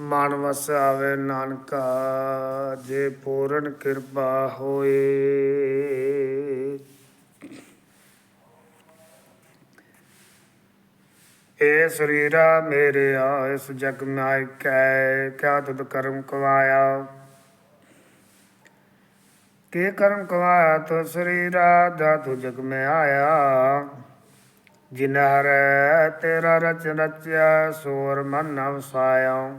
ਮਨ ਵਸ ਆਵੇ ਨਾਨਕਾ, ਜੇ ਪੂਰਨ ਕਿਰਪਾ ਹੋਏ। ਏ ਸਰੀਰਾ ਮੇਰੇ ਆ ਇਸ ਜਗ ਮੈਂ ਕੈ, ਕਿਆ ਤੁਧ ਕਰਮ ਕਵਾਇਆ? ਕੇ ਕਰਮ ਕਵਾਇਆ ਤੋ ਸਰੀਰਾ ਦਾ ਤੂ ਜਗ ਮੈਂ ਆਇਆ। ਜਿਨ ਹਰ ਤੇਰਾ ਰਚ ਰਚਿਆ, ਸੋਰ ਮਨ ਵਸਾਇਆ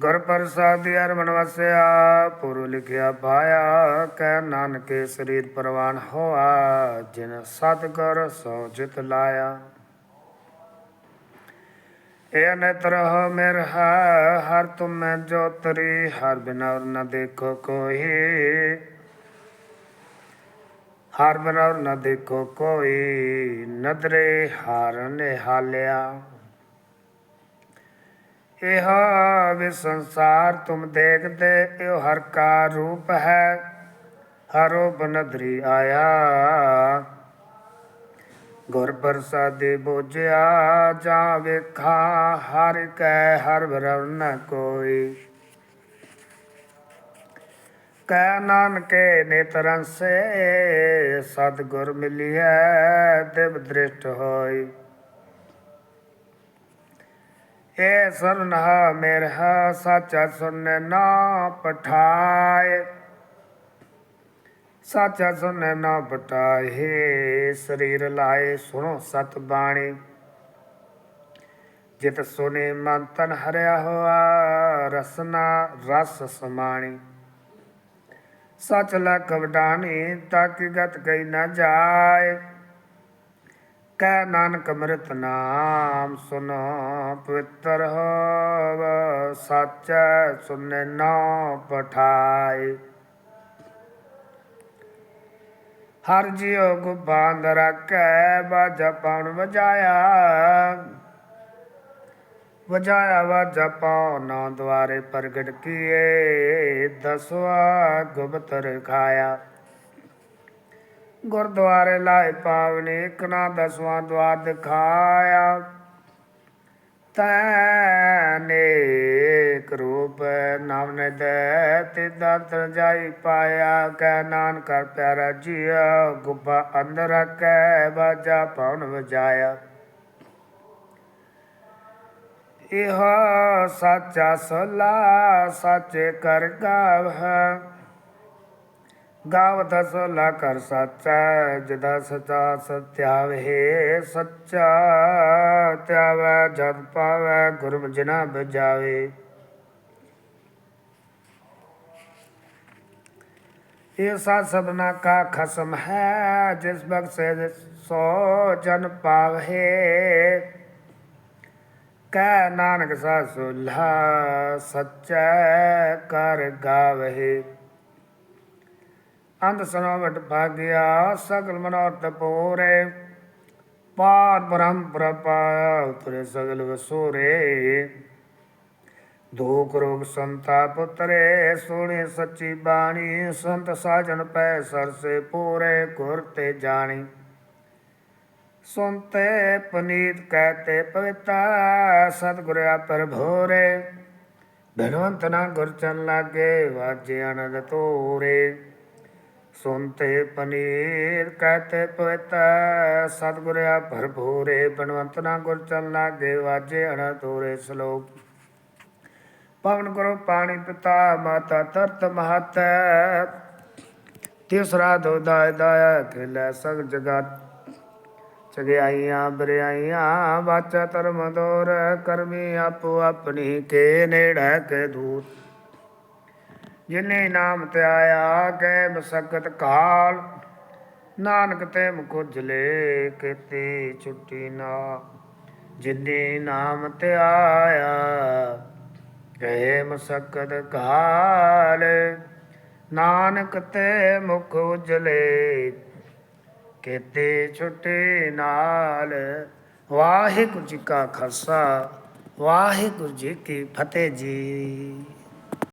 ਗੁਰ ਪ੍ਰਸਾਦਿ ਅਰ ਵਸਿਆ ਪੁਰ ਲਿਖਿਆ ਪਾਇਆ ਕਹਿ ਨਾਨਕੇ ਸਰੀਰ ਪ੍ਰਵਾਨ ਹੋਆ, ਜਿਨ ਸਤ ਸੋ ਜਿਤ ਲਾਇਆ। ਇਹ ਨੇਤਰ ਹੋ ਮੇਰਾ ਹਰ ਤੁਮ ਮੈਂ ਜੋਤਰੀ, ਹਰ ਬਿਨਾ ਨ ਦੇਖੋ ਕੋਈ। ਹਰ ਬਿਨਾ ਔਰ ਨ ਦੇਖੋ ਕੋਈ, ਨਦਰੇ ਹਰ ਨਿਹਾਲਿਆ। ਇਹ ਵੇ ਸੰਸਾਰ ਤੁਮ ਦੇਖਦੇ ਇਹ ਹਰ ਕਾ ਰੂਪ ਹੈ, ਹਰੋ ਬਨਦਰੀ ਆਇਆ। ਗੁਰ ਪ੍ਰਸਾਦੇ ਬੋਝਿਆ, ਜਾ ਵੇਖਾ, ਹਰ ਕੈ ਹਰ ਭਰਮ ਨ ਕੋਈ। ਕਹਿ ਨਾਨਕੇ ਨੇਤਰਨ ਸੇ ਸਤ ਗੁਰ ਮਿਲਿਐ, ਦਿਵ ਦ੍ਰਿਸ਼ਟ ਹੋਈ। ਏ ਸਰਨਹਾ ਮੇਰਹਾ ਸਾਚਾ ਸੁਨੈ ਨਾ ਪਠਾਏ। ਸਾਚਾ ਸੁਨੈ ਨਾ ਪਟਾਏ ਸਰੀਰ ਲਾਏ ਸੁਣੋ ਸਤ ਬਾਣੀ। ਜਿਤ ਸੁਨੇ ਮਨ ਤਨ ਹਰਿਆ ਹੋਆ, ਰਸਨਾ ਰਸ ਸਮਾਣੀ। ਸਚ ਲਖ ਵਡਾਣੀ ਤਕ ਗਤ ਗਈ ਨਾ ਜਾਏ। ਕੈ ਨਾਨਕ ਅੰਮ੍ਰਿਤ ਨਾਮ ਸੁਨੋ ਪਵਿੱਤਰ ਹੋਵ, ਸੱਚ ਸੁਨੇ ਨਾ ਪਠਾਏ। ਹਰ ਜਿਉ ਗੁਬਾਂਦ ਰੱਖੈ ਬਾਜਾ ਪਾਉਣ ਵਜਾਇਆ। ਵਜਾਇਆ ਵਾਜਾ ਪਾਉਣਾ ਦੁਆਰੇ ਪ੍ਰਗਟ ਕੀਏ, ਦਸਵਾ ਗੁਪਤਰ ਖਾਇਆ। ਗੁਰਦੁਆਰੇ ਲਾਏ ਪਾਵਨੇ ਇੱਕ ਨਾ ਦਸਵਾਂ ਦਵਾਰ ਦਿਖਾਇਆ। ਤੈਨੇ ਰੂਪ ਨਾਮ ਨੇ ਦੇ ਤੇ ਦਾਤਰ ਜਾਈ ਪਾਇਆ। ਕੈ ਨਾਨਕ ਪਿਆਰਾ ਜੀਆ, ਗੁੱਬਾ ਅੰਦਰ ਕੈ ਬਾਜਾ ਪਉਣ ਵਜਾਇਆ। ਇਹ ਸੱਚਾ ਸਲਾ ਸੱਚ ਕਰ ਗਾਵ ਗਾਵ ਸੋਲਾ ਕਰ ਸੱਚਾ ਜਦਾ ਸਚਾ ਸਤਿਆ ਸੱਚਾ, ਤਿਆਵੈ ਜਦ ਪਾਵੈ ਗੁਰਮ ਜਿਨਾ ਬਜਾਵੇ। ਇਹ ਸਾਧ ਸਭਨਾ ਕਾ ਖਸਮ ਹੈ, ਜਿਸ ਬਖਸ਼ੇ ਸੋ ਜਨ ਪਾਵੇ ਕੈ ਨਾਨਕ ਸਾ ਸੁਲਾ, ਸੱਚੈ ਕਰ ਗਾਵਹਿ। ਅੰਧ ਸਨੋਵਟ ਭਾਗਿਆ, ਸਗਲ ਮਨੋਰਥ ਪੂਰੇ। ਪਾਰ ਬ੍ਰਹਮ ਪ੍ਰਪਾਇਆ ਉਤਰੇ ਸਗਲ ਵਸੂਰੇ। ਦੁਖ ਰੋਗ ਸੰਤਾਪ ਉਤਰੇ ਸੋਹਣੀ ਸੱਚੀ ਬਾਣੀ, ਸੰਤ ਸਾਜਣ ਪੈ ਸਰਸੇ ਪੂਰੇ ਗੁਰ ਤੇ ਜਾਣੀ। ਸੁਨਤੇ ਪਨੀਤ ਕਹਤੇ ਪਵਿੱਤਾ ਸਤਿਗੁਰ ਆਪਰ ਭੋਰੇ। ਧਨਵੰਤ ਨਾ ਗੁਰ ਚਨ ਲਾਗੇ, ਵਾਜੇ ਆਨੰਦ ਤੋਰੇ ਸੁਨਤੇ ਪਨੀਰ ਕਹਤੇ ਪਵਿੱਤਾ ਸਤਿਗੁਰਿਆ ਆਪਰ ਭੋਰੇ ਬਨਵੰਤ ਨਾ ਗੁਰ ਚਨ ਲਾਗੇ, ਵਾਜੇ ਆਨੰਦ ਸ਼ਲੋਕ। ਪਵਨ ਕਰੋ ਪਾਣੀ ਪਿਤਾ, ਮਾਤਾ ਤਰਤ ਮਹਤ। ਤਿਸਰਾ ਦੋਦਾ ਦਾਇਆ ਖਿਲੇ ਸਗ ਜਗਤ। ਚਗਿਆਈਆਂ, ਬਰਿਆਈਆਂ, ਵਾਚਾ ਧਰਮ ਦੋਰ, ਕਰਮੀ ਆਪੋ ਆਪਣੀ ਕੇ ਨੇੜੇ ਕੇ ਦੂਤ ਜਿਨੇ ਨਾਮ ਤੇ ਆਇਆ ਕੈ ਮਸਕਤ ਕਾਲ। ਨਾਨਕ ਤੇ ਮੁਖੁਜਲੇ ਕੀਤੀ ਛੁੱਟੀ ਨਾ। ਜਿਨੇ ਨਾਮ ਤੇ ਆਇਆ ਕੈ ਮਸਕਤ ਕਾਲ। ਨਾਨਕ ਤੇ ਮੁਖ ਉਜਲੇ ਕੀਤੇ ਛੁੱਟੇ ਨਾਲ। ਵਾਹਿਗੁਰੂ ਜੀ ਕਾ ਖਾਲਸਾ, ਵਾਹਿਗੁਰੂ ਜੀ ਕੀ ਫਤਿਹ ਜੀ।